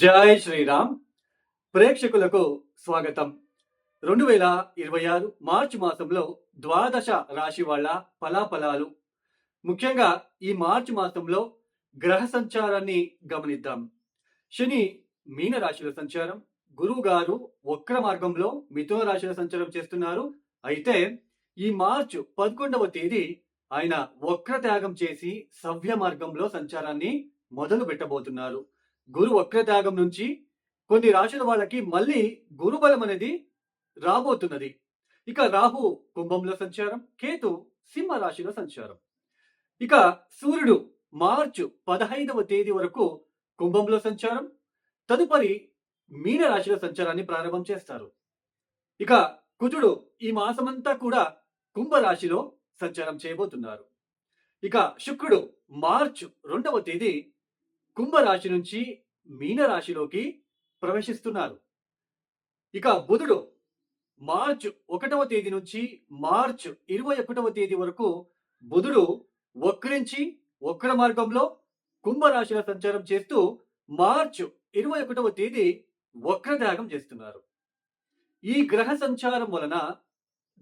జై శ్రీరామ్. ప్రేక్షకులకు స్వాగతం. రెండు వేల ఇరవై ఆరు మార్చి మాసంలో ద్వాదశ రాశి వాళ్ళ ఫలాఫలాలు. ముఖ్యంగా ఈ మార్చి మాసంలో గ్రహ సంచారాన్ని గమనిద్దాం. శని మీన రాశిలో సంచారం గురువు గారు వక్ర మార్గంలో మిథున రాశిలో సంచారం చేస్తున్నారు. అయితే ఈ మార్చ్ పదకొండవ తేదీ ఆయన వక్ర త్యాగం చేసి సవ్య మార్గంలో సంచారాన్ని మొదలు పెట్టబోతున్నారు గురు వక్రత్యాగం నుంచి కొన్ని రాశుల వాళ్ళకి మళ్ళీ గురుబలం అనేది రాబోతున్నది. ఇక రాహు కుంభంలో సంచారం కేతు సింహ రాశిలో సంచారం. ఇక సూర్యుడు మార్చు పదహైదవ తేదీ వరకు కుంభంలో సంచారం తదుపరి మీన రాశిలో సంచారాన్ని ప్రారంభం చేస్తారు. ఇక కుజుడు ఈ మాసమంతా కూడా కుంభ రాశిలో సంచారం చేయబోతున్నారు. ఇక శుక్రుడు మార్చు రెండవ తేదీ కుంభరాశి నుంచి మీన రాశిలోకి ప్రవేశిస్తున్నారు. ఇక బుధుడు మార్చ్ ఒకటవ తేదీ నుంచి మార్చ్ ఇరవై ఒకటవ తేదీ వరకు బుధుడు వక్రించి వక్ర మార్గంలో కుంభరాశిలో సంచారం చేస్తూ మార్చ్ ఇరవై ఒకటవ తేదీ వక్రత్యాగం చేస్తున్నారు. ఈ గ్రహ సంచారం వలన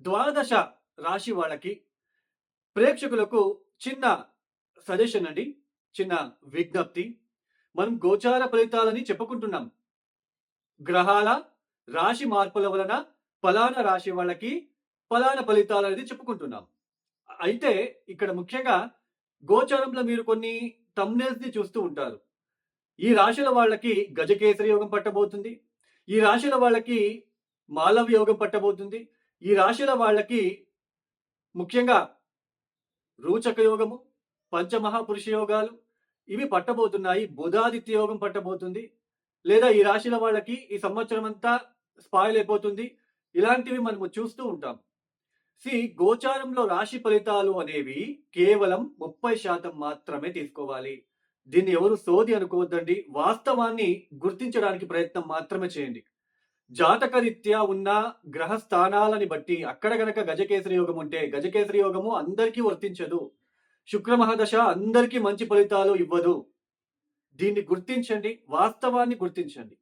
ద్వాదశ రాశి వాళ్ళకి ప్రేక్షకులకు చిన్న సజెషన్ అండి. చిన్న విజ్ఞప్తి. మనం గోచార ఫలితాలని చెప్పుకుంటున్నాం. గ్రహాల రాశి మార్పుల వలన ఫలానా రాశి వాళ్ళకి ఫలానా ఫలితాలు అనేది చెప్పుకుంటున్నాం. అయితే ఇక్కడ ముఖ్యంగా గోచారంలో మీరు కొన్ని thumbnails ని చూస్తూ ఉంటారు. ఈ రాశుల వాళ్ళకి గజకేసరి యోగం పట్టబోతుంది. ఈ రాశుల వాళ్ళకి మాలవ యోగం పట్టబోతుంది. ఈ రాశుల వాళ్ళకి ముఖ్యంగా రూచక యోగము పంచమహాపురుష యోగాలు ఇవి పట్టబోతున్నాయి. బుధాదిత్య యోగం పట్టబోతుంది. లేదా ఈ రాశిల వాళ్ళకి ఈ సంవత్సరం అంతా స్పాయిల్ అయిపోతుంది. ఇలాంటివి మనము చూస్తూ ఉంటాం. సి గోచారంలో రాశి ఫలితాలు అనేవి కేవలం ముప్పై శాతం మాత్రమే తీసుకోవాలి. దీన్ని ఎవరు సోది అనుకోవద్దండి. వాస్తవాన్ని గుర్తించడానికి ప్రయత్నం మాత్రమే చేయండి. జాతక రీత్యా ఉన్న గ్రహ స్థానాలని బట్టి అక్కడ గనక గజకేసరి యోగం ఉంటే గజకేసరి యోగము అందరికీ వర్తించదు. శుక్ర మహాదశ అందరికీ మంచి ఫలితాలు ఇవ్వదు. దీన్ని గుర్తించండి వాస్తవాన్ని గుర్తించండి.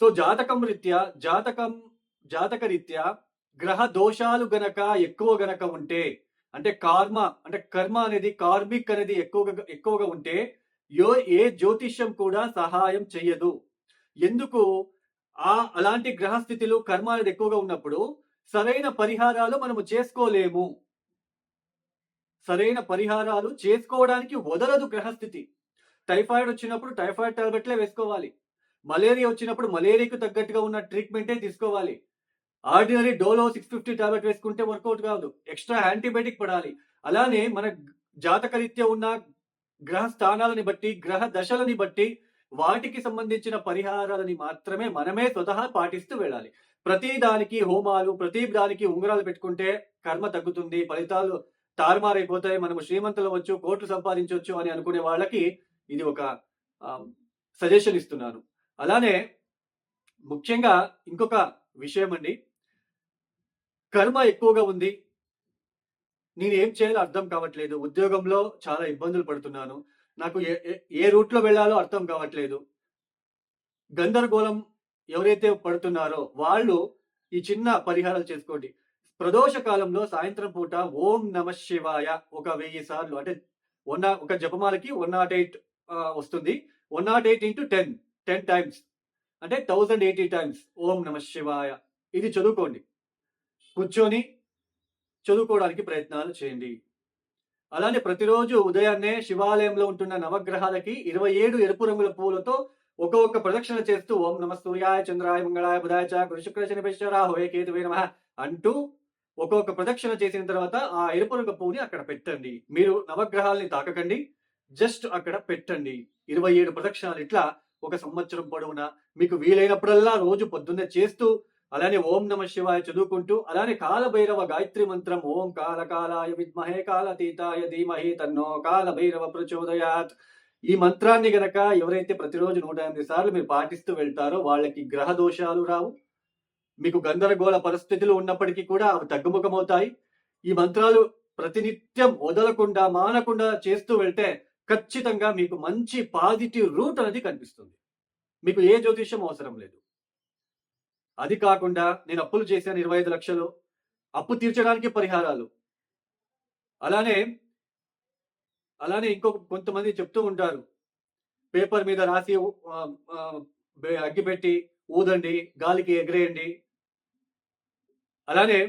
సో జాతకం రీత్యా జాతకం జాతక రీత్యా గ్రహ దోషాలు గనక ఎక్కువ గనక ఉంటే అంటే కార్మ అంటే కర్మ అనేది కార్మిక్ అనేది ఎక్కువగా ఎక్కువగా ఉంటే యో ఏ జ్యోతిష్యం కూడా సహాయం చెయ్యదు. ఎందుకు? ఆ అలాంటి గ్రహస్థితిలో కర్మ అనేది ఎక్కువగా ఉన్నప్పుడు సరైన పరిహారాలు మనము చేసుకోలేము. సరైన పరిహారాలు చేసుకోవడానికి వదలదు గ్రహస్థితి. టైఫాయిడ్ వచ్చినప్పుడు టైఫాయిడ్ టాబ్లెట్లే వేసుకోవాలి. మలేరియా వచ్చినప్పుడు మలేరియాకు తగ్గట్టుగా ఉన్న ట్రీట్మెంటే తీసుకోవాలి. Ordinary Dolo six fifty tablet వేసుకుంటే వర్కౌట్ కాదు. ఎక్స్ట్రా యాంటీబయాటిక్ పడాలి. అలానే మన జాతక రీత్యా ఉన్న గ్రహ స్థానాలని బట్టి గ్రహ దశలని బట్టి వాటికి సంబంధించిన పరిహారాలని మాత్రమే మనమే స్వతహా పాటిస్తూ వెళ్ళాలి. ప్రతి దానికి హోమాలు ప్రతి దానికి ఉంగరాలు పెట్టుకుంటే కర్మ తగ్గుతుంది ఫలితాలు తారుమారైపోతాయి మనము శ్రీమంతులు వచ్చు కోట్లు సంపాదించవచ్చు అని అనుకునే వాళ్ళకి ఇది ఒక సజెషన్ ఇస్తున్నాను. అలానే ముఖ్యంగా ఇంకొక విషయం అండి కర్మ ఎక్కువగా ఉంది. నేను ఏం చేయాలో అర్థం కావట్లేదు. ఉద్యోగంలో చాలా ఇబ్బందులు పడుతున్నాను. నాకు ఏ ఏ- ఏ రూట్లో వెళ్ళాలో అర్థం కావట్లేదు. గందరగోళం ఎవరైతే పడుతున్నారో వాళ్ళు ఈ చిన్న పరిహారాలు చేసుకోండి. ప్రదోష కాలంలో సాయంత్రం పూట ఓం నమ శివాయ ఒక వెయ్యి సార్లు అంటే వన్ ఒక జపమాలకి వన్ నాట్ ఎయిట్ వస్తుంది. One naught eight into ten ten times. అంటే థౌజండ్ ఎయిటీ టైమ్స్ ఓం నమ శివాయ. ఇది చదువుకోండి. కూర్చొని చదువుకోవడానికి ప్రయత్నాలు చేయండి. అలానే ప్రతిరోజు ఉదయాన్నే శివాలయంలో ఉంటున్న నవగ్రహాలకి ఇరవై ఏడు ఎరుపు రంగుల పువ్వులతో ఒక్కొక్క ప్రదక్షిణ చేస్తూ ఓం నమ సూర్యాయ చంద్రాయ మంగళాయ బుధాయ చ గురు శుక్ర శనిపేశ్వర హోయ కేతువే నమ అంటూ ఒక్కొక్క ప్రదక్షిణ చేసిన తర్వాత ఆ ఎరుపు రంగు పువ్వుని అక్కడ పెట్టండి. మీరు నవగ్రహాలని తాకకండి. జస్ట్ అక్కడ పెట్టండి. ఇరవై ఏడు ప్రదక్షిణాలు ఇట్లా ఒక సంవత్సరం పొడవునా మీకు వీలైనప్పుడల్లా రోజు పొద్దున్నే చేస్తూ అలానే ఓం నమ శివాయ చదువుకుంటూ అలానే కాలభైరవ గాయత్రి మంత్రం ఓం కాలకాలాయ విద్మహే కాలతీతాయ ధీమహి తన్నో కాలభైరవ ప్రచోదయాత్. ఈ మంత్రాన్ని గనక ఎవరైతే ప్రతిరోజు నూట ఎనిమిది సార్లు మీరు పాటిస్తూ వెళ్తారో వాళ్ళకి గ్రహ దోషాలు రావు. మీకు గందరగోళ పరిస్థితులు ఉన్నప్పటికీ కూడా అవి తగ్గుముఖమవుతాయి. ఈ మంత్రాలు ప్రతినిత్యం వదలకుండా మానకుండా చేస్తూ వెళ్తే ఖచ్చితంగా మీకు మంచి పాజిటివ్ రూట్ అనేది కనిపిస్తుంది. మీకు ఏ జ్యోతిష్యం అవసరం లేదు. అది కాకుండా నేను అప్పులు చేశాను ఇరవై ఐదు లక్షలు. అప్పు తీర్చడానికి పరిహారాలు. అలానే అలానే ఇంకొక కొంతమంది చెప్తూ ఉంటారు. పేపర్ మీద రాసి అగ్గిపెట్టి ఊదండి గాలికి ఎగిరేయండి. అలానే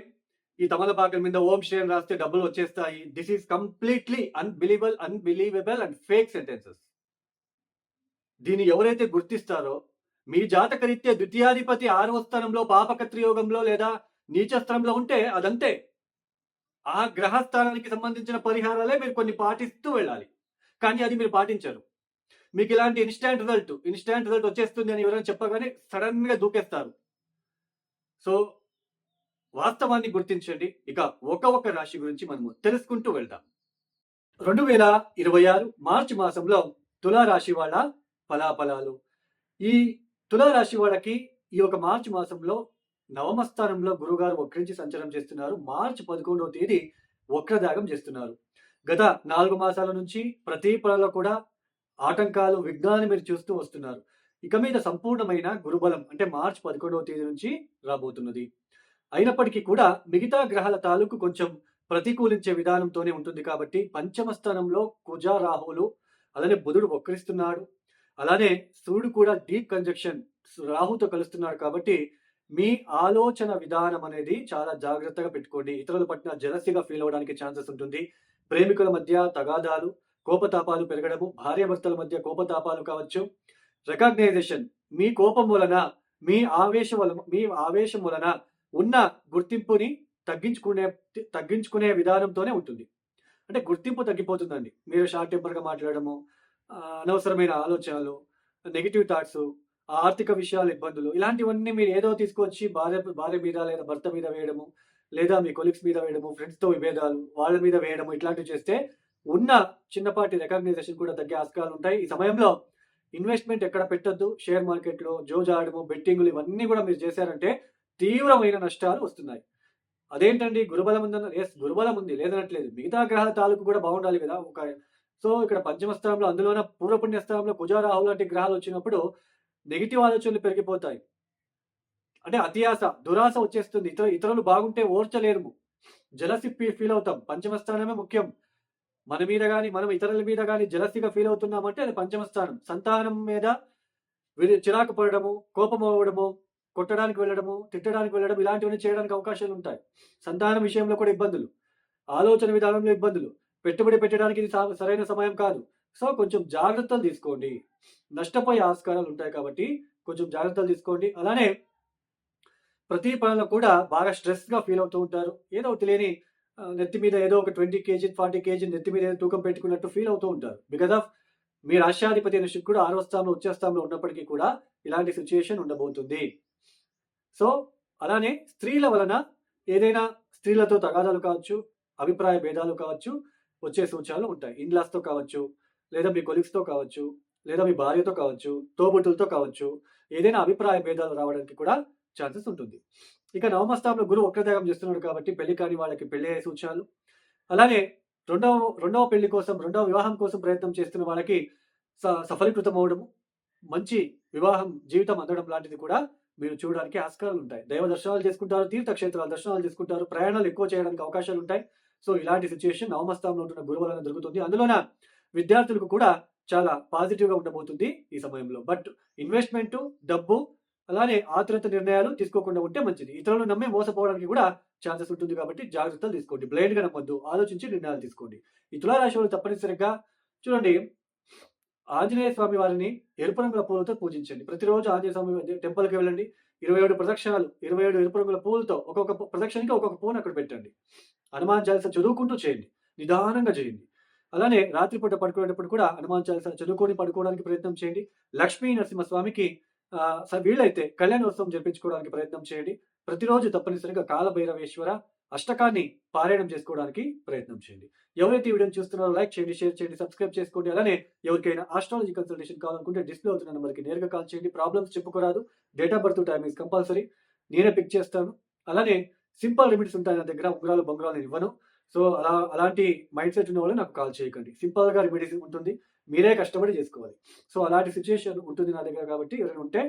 ఈ తమలపాకల మీద ఓం శ్రేయం రాస్తే డబ్బులు వచ్చేస్తాయి. This is completely unbelieval unbelievable and fake sentences దీన్ని ఎవరైతే గుర్తిస్తారో మీ జాతకరీత్యా ద్వితీయాధిపతి ఆరవ స్థానంలో పాపకత్రియోగంలో లేదా నీచస్థానంలో ఉంటే అదంతే. ఆ గ్రహస్థానానికి సంబంధించిన పరిహారాలే మీరు కొన్ని పాటిస్తూ వెళ్ళాలి. కానీ అది మీరు పాటించరు. మీకు ఇలాంటి ఇన్స్టాంట్ రిజల్ట్ ఇన్స్టాంట్ రిజల్ట్ వచ్చేస్తుంది అని ఎవరైనా చెప్పగానే సడన్గా దూకేస్తారు. సో వాస్తవాన్ని గుర్తించండి. ఇక ఒక ఒక రాశి గురించి మనము తెలుసుకుంటూ వెళ్దాం. రెండు వేల ఇరవై ఆరు మార్చి మాసంలో తులారాశి వాళ్ళ ఫలాఫలాలు. ఈ తులారాశి వాళ్ళకి ఈ ఒక మార్చి మాసంలో నవమ స్థానంలో గురుగారు వక్రించి సంచారం చేస్తున్నారు. మార్చి పదకొండవ తేదీ వక్రదాగం చేస్తున్నారు. గత నాలుగు మాసాల నుంచి ప్రతి పనుల్లో కూడా ఆటంకాలు విఘ్నాలు మీరు చూస్తూ వస్తున్నారు. ఇక మీద సంపూర్ణమైన గురుబలం అంటే మార్చి పదకొండవ తేదీ నుంచి రాబోతున్నది. అయినప్పటికీ కూడా మిగతా గ్రహాల తాలూకు కొంచెం ప్రతికూలించే విధానంతోనే ఉంటుంది కాబట్టి పంచమ స్థానంలో కుజ రాహువులు అలానే బుధుడు వక్రిస్తున్నాడు. అలానే సూర్యుడు కూడా డీప్ కంజక్షన్ రాహుతో కలుస్తున్నాడు కాబట్టి మీ ఆలోచన విధానం అనేది చాలా జాగ్రత్తగా పెట్టుకోండి. ఇతరుల పట్ల జలసిగా ఫీల్ అవడానికి ఛాన్సెస్ ఉంటుంది. ప్రేమికుల మధ్య తగాదాలు కోపతాపాలు పెరగడము భార్యాభర్తల మధ్య కోపతాపాలు కావచ్చు. రికగ్నైజేషన్ మీ కోపం వలన మీ ఆవేశం వలన మీ ఆవేశం వలన ఉన్న గుర్తింపుని తగ్గించుకునే తగ్గించుకునే విధానంతోనే ఉంటుంది. అంటే గుర్తింపు తగ్గిపోతుందండి. మీరు షార్ట్ టెంపర్గా మాట్లాడము అనవసరమైన ఆలోచనలు నెగిటివ్ థాట్స్ ఆర్థిక విషయాలు ఇబ్బందులు ఇలాంటివన్నీ మీరు ఏదో తీసుకొచ్చి భార్య భార్య మీద లేదా భర్త మీద వేయడము లేదా మీ కొలీగ్స్ మీద వేయడము ఫ్రెండ్స్తో విభేదాలు వాళ్ళ మీద వేయడము ఇట్లాంటివి చేస్తే ఉన్న చిన్నపాటి రికగ్నైజేషన్ కూడా తగ్గే ఆస్కారాలు ఉంటాయి. ఈ సమయంలో ఇన్వెస్ట్మెంట్ ఎక్కడ పెట్టద్దు? షేర్ మార్కెట్లో జోజాడము బెట్టింగులు ఇవన్నీ కూడా మీరు చేశారంటే తీవ్రమైన నష్టాలు వస్తున్నాయి. అదేంటండి? గురుబలం ఉందన్న ఎస్ గురుబలం ఉంది. లేదనట్లేదు. మిగతా గ్రహాల తాలూకు కూడా బాగుండాలి కదా. ఒక సో ఇక్కడ పంచమ స్థానంలో అందులోన పూర్వపుణ్య స్థానంలో కుజ లాంటి గ్రహాలు వచ్చినప్పుడు నెగిటివ్ ఆలోచనలు పెరిగిపోతాయి. అంటే అతియాస దురాశ వచ్చేస్తుంది. ఇతర ఇతరులు బాగుంటే ఓర్చలేరు జలసిప్పి ఫీల్ అవుతాం. పంచమ స్థానమే ముఖ్యం. మన మీద కానీ మనం ఇతరుల మీద కానీ జలసిగా ఫీల్ అవుతున్నామంటే అది పంచమ స్థానం సంతానం మీద వీరి చిరాకు పడడము కోపం అవ్వడము కొట్టడానికి వెళ్ళడము తిట్టడానికి వెళ్ళడం ఇలాంటివన్నీ చేయడానికి అవకాశాలు ఉంటాయి. సంతానం విషయంలో కూడా ఇబ్బందులు. ఆలోచన విధానంలో ఇబ్బందులు. పెట్టుబడి పెట్టడానికి ఇది సా- సరైన సమయం కాదు. సో కొంచెం జాగ్రత్తలు తీసుకోండి. నష్టపోయే ఆస్కారాలు ఉంటాయి కాబట్టి కొంచెం జాగ్రత్తలు తీసుకోండి. అలానే ప్రతి పనులు కూడా బాగా స్ట్రెస్గా ఫీల్ అవుతూ ఉంటారు. ఏదో తెలియని నెత్తి మీద ఏదో ఒక ట్వంటీ కేజీ ఫార్టీ కేజీ నెత్తి మీద ఏదో తూకం పెట్టుకున్నట్టు ఫీల్ అవుతూ ఉంటారు. బికాస్ ఆఫ్ మీ రాష్ట్రాధిపతి అయిన శుక్రుడు ఆరవ స్థానంలో ఉచ్చ స్థానంలో ఉన్నప్పటికీ కూడా ఇలాంటి సిచ్యుయేషన్ ఉండబోతుంది. సో అలానే స్త్రీల వలన ఏదైనా స్త్రీలతో తగాదాలు కావచ్చు అభిప్రాయ భేదాలు కావచ్చు వచ్చే సూచనలు ఉంటాయి. ఇన్లాస్తో కావచ్చు లేదా మీ కొలీగ్స్తో కావచ్చు లేదా మీ భార్యతో కావచ్చు తోబుట్టులతో కావచ్చు ఏదైనా అభిప్రాయ భేదాలు రావడానికి కూడా ఛాన్సెస్ ఉంటుంది. ఇక నవమస్థానంలో గురువు వక్రత్యాగం చేస్తున్నాడు కాబట్టి పెళ్ళి కాని వాళ్ళకి పెళ్ళి అయ్యే సూచనలు. అలానే రెండవ రెండవ పెళ్ళి కోసం రెండవ వివాహం కోసం ప్రయత్నం చేస్తున్న వాళ్ళకి స- సఫలీకృతం అవడము మంచి వివాహం జీవితం అందడం లాంటిది కూడా మీరు చూడడానికి ఆస్కారాలు ఉంటాయి. దైవ దర్శనాలు చేసుకుంటారు తీర్థక్షేత్రాలు దర్శనాలు చేసుకుంటారు ప్రయాణాలు ఎక్కువ చేయడానికి అవకాశాలు ఉంటాయి. సో ఇలాంటి సిచ్యుయేషన్ నవమస్థానంలో ఉంటున్న గురువు వలన దొరుకుతుంది. అందులోన విద్యార్థులకు కూడా చాలా పాజిటివ్గా ఉండబోతుంది ఈ సమయంలో. బట్ ఇన్వెస్ట్మెంట్ డబ్బు అలానే ఆతురత నిర్ణయాలు తీసుకోకుండా ఉంటే మంచిది. ఇతరులను నమ్మి మోసపోవడానికి కూడా ఛాన్సెస్ ఉంటుంది కాబట్టి జాగ్రత్తలు తీసుకోండి. బ్లైండ్గా ఆలోచించి నిర్ణయాలు తీసుకోండి. ఈ తులారాశి వాళ్ళు తప్పనిసరిగా చూడండి. ఆంజనేయ స్వామి వారిని ఎరుపు రంగుల పూలతో పూజించండి. ప్రతిరోజు ఆంజనేయ స్వామి టెంపుల్కి వెళ్ళండి. ఇరవై ఏడు ప్రదక్షిణాలు ఇరవై ఏడు ఎరుపు రంగుల పూలతో ఒక్కొక్క ప్రదక్షిణకి ఒక్కొక్క పూను అక్కడ పెట్టండి. హనుమాన్ చాలీస చదువుకుంటూ చేయండి. నిదానంగా చేయండి. అలానే రాత్రిపూట పడుకునేటప్పుడు కూడా హనుమాన్ చాలీస చదువుకొని పడుకోవడానికి ప్రయత్నం చేయండి. లక్ష్మీ నరసింహస్వామికి స్వామికి వీలైతే కళ్యాణోత్సవం జరిపించుకోవడానికి ప్రయత్నం చేయండి. ప్రతిరోజు తప్పనిసరిగా కాలభైరవేశ్వర అష్టకాన్ని పారాయణం చేసుకోవడానికి ప్రయత్నం చేయండి. ఎవరైతే ఈ వీడియోని చూస్తున్నారో లైక్ చేయండి షేర్ చేయండి సబ్స్క్రైబ్ చేసుకోండి. అలానే ఎవరికైనా ఆస్ట్రాలజీ కన్సల్టేషన్ కావాలనుకుంటే డిస్ప్లే అవుతున్న నెంబర్కి నేరుగా కాల్ చేయండి. Problems చెప్పుకోరాదు. Date of birth time is compulsory. నేనే పిక్ చేస్తాను. అలానే సింపుల్ రెమెడీస్ ఉంటాయి నా దగ్గర. ఉంగరాలు బొంగరాలు ఇవ్వను. సో అలా అలాంటి మైండ్ సెట్ ఉన్న వాళ్ళు నాకు కాల్ చేయకండి. సింపుల్గా రెమెడీస్ ఉంటుంది. మీరే కష్టపడి చేసుకోవాలి. సో అలాంటి సిచ్యుయేషన్ ఉంటుంది నా దగ్గర కాబట్టి ఎవరైనా ఉంటే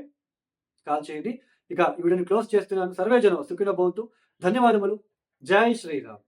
కాల్ చేయండి. ఇక ఈ వీడియోని క్లోజ్ చేస్తున్నాను. సర్వే జనం సుఖిన భవంతు. ధన్యవాదములు. జై శ్రీరామ్.